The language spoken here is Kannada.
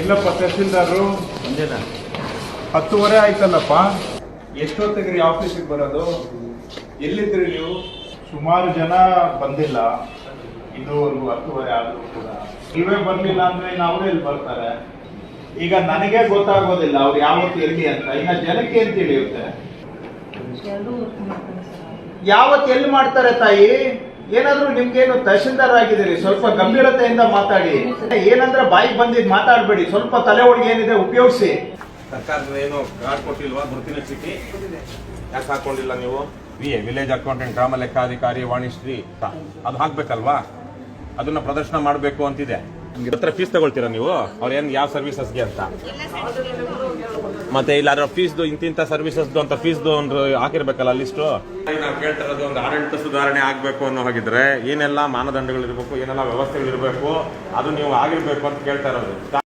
ಇಲ್ಲಪ್ಪ ತಹಸೀಲ್ದಾರರು. ಹತ್ತುವರೆ ಆಯ್ತಲ್ಲಪ್ಪ. ಎಷ್ಟೊತ್ತಿಗೆ ರೀ ಆಫೀಸಿಗೆ ಬರೋದು? ಎಲ್ಲಿದ್ರಿ ನೀವು? ಸುಮಾರು ಜನ ಬಂದಿಲ್ಲ. ಇದುವರೆಗೂ ಹತ್ತುವರೆ ಆದರೂ ಕೂಡ. ನೀವೇ ಬರಲಿಲ್ಲ ಅಂದ್ರೆ ಅವರೇ ಇಲ್ಲಿ ಬರ್ತಾರೆ. ಈಗ ನನಗೆ ಗೊತ್ತಾಗೋದಿಲ್ಲ ಅವ್ರು ಯಾವತ್ತು ಎಲ್ಲಿ ಅಂತ. ಇನ್ನ ಜನಕ್ಕೆ ಏನ್ ತಿಳಿಯುತ್ತೆ? ಯಾವತ್ತು ಎಲ್ಲಿ ಮಾಡ್ತಾರೆ ತಾಯಿ? ಏನಾದ್ರೂ ನಿಮ್ಗೇನು ತಹಶೀಲ್ದಾರ್ ಆಗಿದ್ದೀರಿ ಸ್ವಲ್ಪ ಗಂಭೀರತೆಯಿಂದ ಮಾತಾಡಿ. ಏನಂದ್ರೆ ಬಾಯಿಗೆ ಬಂದಿದ್ ಮಾತಾಡ್ಬೇಡಿ ಸ್ವಲ್ಪ ತಲೆ ಒಳಗೆ ಏನಿದೆ ಉಪಯೋಗಿಸಿ. ಸರ್ಕಾರದ ಏನು ಕಾರ್ಡ್ ಕೊಟ್ಟಿಲ್ವಾ ಗುರುತಿನ ಚೀಟಿ? ಯಾಕೆ ಹಾಕೊಂಡಿಲ್ಲ ನೀವು? ವಿ ಎ ವಿಲೇಜ್ ಅಕೌಂಟೆಂಟ್ ಗ್ರಾಮ ಲೆಕ್ಕಾಧಿಕಾರಿ ವಾಣಿಶ್ರೀ ಅದು ಹಾಕ್ಬೇಕಲ್ವಾ? ಅದನ್ನ ಪ್ರದರ್ಶನ ಮಾಡಬೇಕು ಅಂತಿದೆ. ಹತ್ರ ಫೀಸ್ ತಗೊಳ್ತೀರಾ ನೀವು? ಅವ್ರ ಏನ್ ಯಾವ ಸರ್ವಿಸಸ್ಗೆ ಅಂತ? ಮತ್ತೆ ಇಲ್ಲ ಅದರ ಫೀಸ್ದು ಇಂತಿಂತ ಸರ್ವಿಸಸ್ದು ಅಂತ ಫೀಸ್ದು ಒಂದು ಹಾಕಿರ್ಬೇಕಲ್ಲ ಲಿಸ್ಟು ನಾವು ಕೇಳ್ತಾ ಇರೋದು ಒಂದು ಆಡಳಿತ ಸುಧಾರಣೆ ಆಗಬೇಕು ಅನ್ನೋ ಹಾಗಿದ್ರೆ ಏನೆಲ್ಲ ಮಾನದಂಡಗಳು ಇರಬೇಕು ಏನೆಲ್ಲ ವ್ಯವಸ್ಥೆಗಳು ಇರಬೇಕು ಅದು ನೀವು ಆಗಿರ್ಬೇಕು ಅಂತ ಕೇಳ್ತಾ ಇರೋದು.